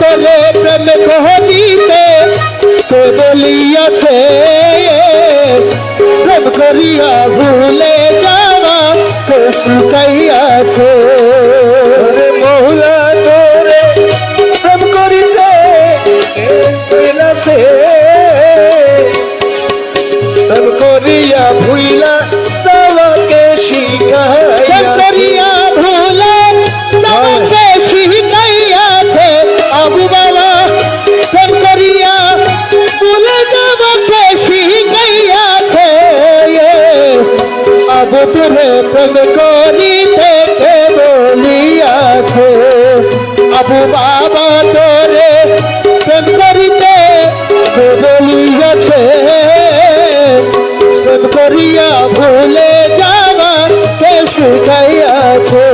তোলে প্রেম কহলিতে কে বলিয়াছে? প্রেম করিয়া ভুলে যাওয়া কে শুকাইয়াছে? রে তোরে প্রেম করিতে বলিয়াছে আবু বাবা তোরে প্রেম করিতে বলিয়াছে। প্রেম করিয়া ভুলে যাওয়া শিখাইয়াছে।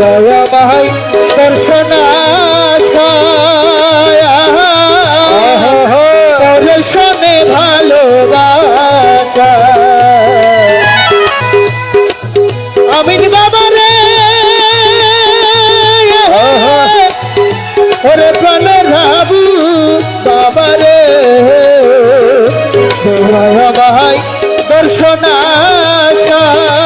দয়া ভাই দর্শনে ভালোবাসা। আমিন বাবা রে। ওরে প্রাণ বাবা রে। ভাই দর্শনাশায়া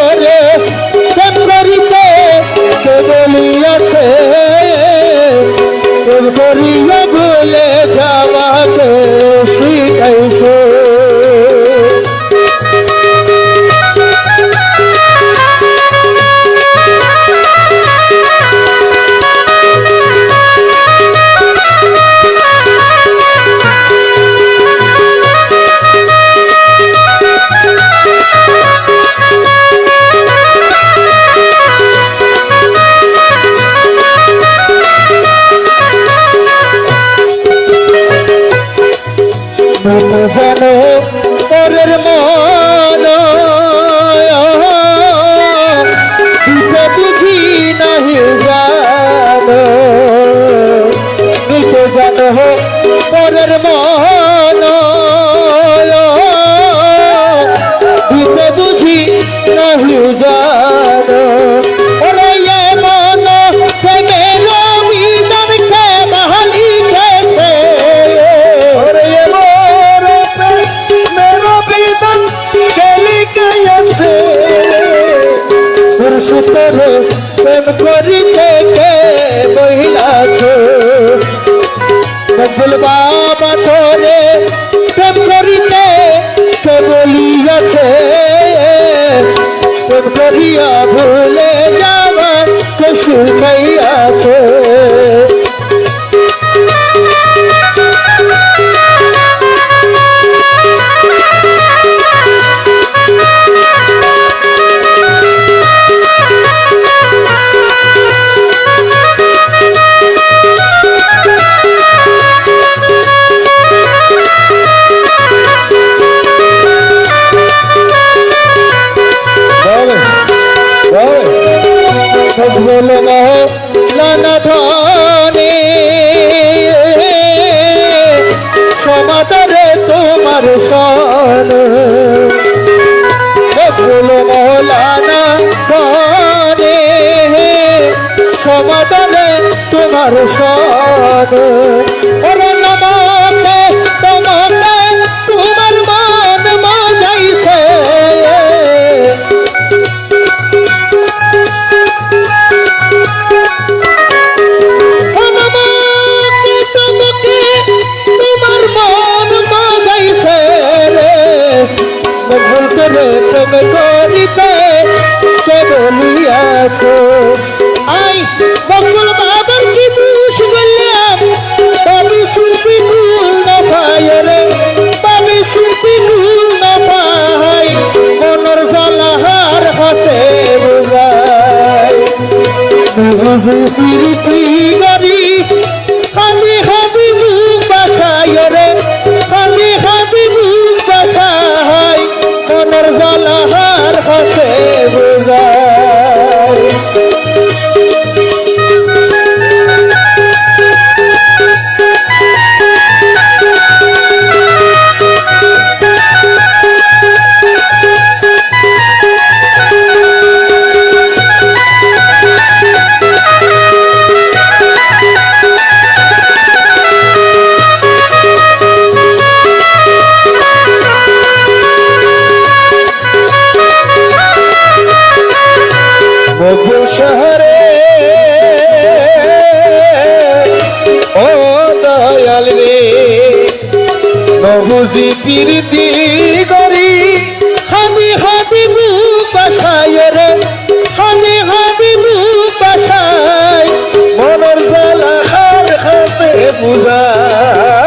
করিয়া মন জানে পরের মন বহিলাছে বকুল বাবা তোরে প্রেম করিতে কে বলিয়াছে প্রেম করিয়া ভুলে যাওয়া কে শিখাইয়াছে মকবুল মহলানা ধনে। সমাদরে তোমার সন। মকবুল মহলানা ধনে। সমাদরে তোমার সন। তোরে প্রেম করিতে কে বলিয়াছে আই বাবার কি দোষ বললাম তবে শিল্পী না রে, তবে শিল্পী কুল না পায়। মনর জালাহার হাসে হাবি মুখ বাসায় রে শহরে। ও দয়াল রে নবুজি প্রীতি করি। হাবি হাবি মুখ বাসায় রে হাবি হাবি মুখ বাসায় মনের জ্বালা হার হাসে বুঝায়।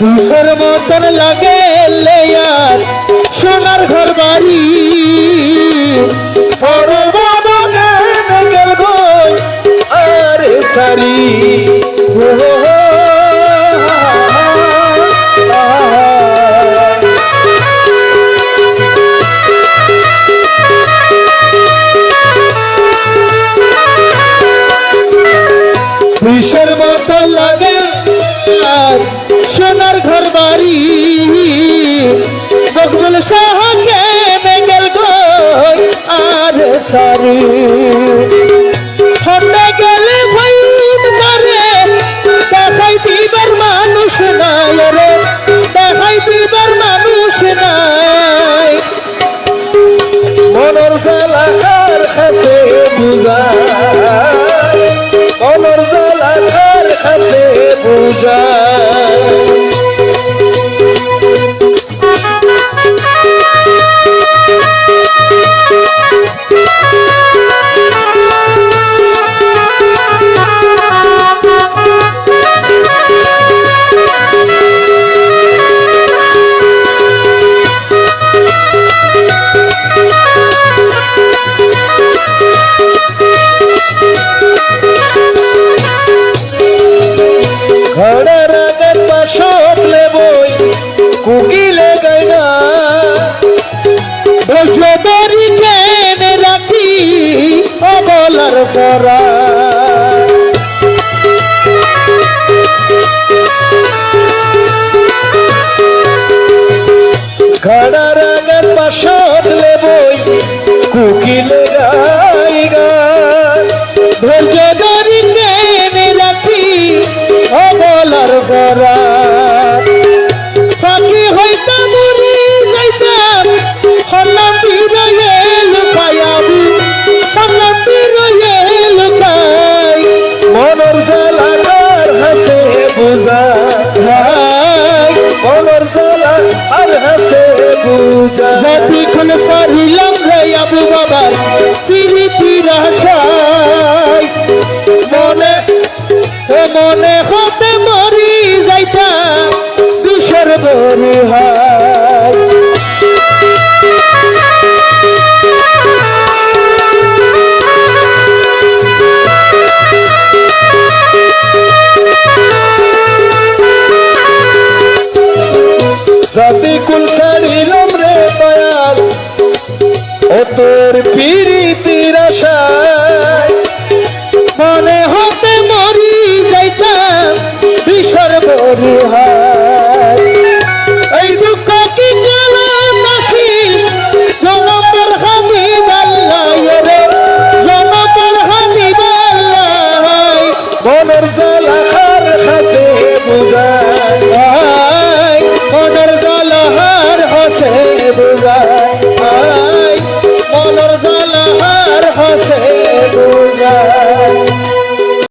বিষের মতন লাগে লেয়ার সোনার ঘর বাড়ি আরে সারি ও হো হো, আহা, আহা। বিষের মতো লাগে বাড়ি বকবুল শাহকে বেঙ্গল গো আর সারি। হন্ডা গেলে ফাইন করে দেখাই দিবার মানুষ নাই রে, দেখাই দিবার মানুষ নাই। মনের আর বুঝা অবলার পরা। ঘরের আগের পাশত লেবই কুকিলে গাইগা সাদিকুল সা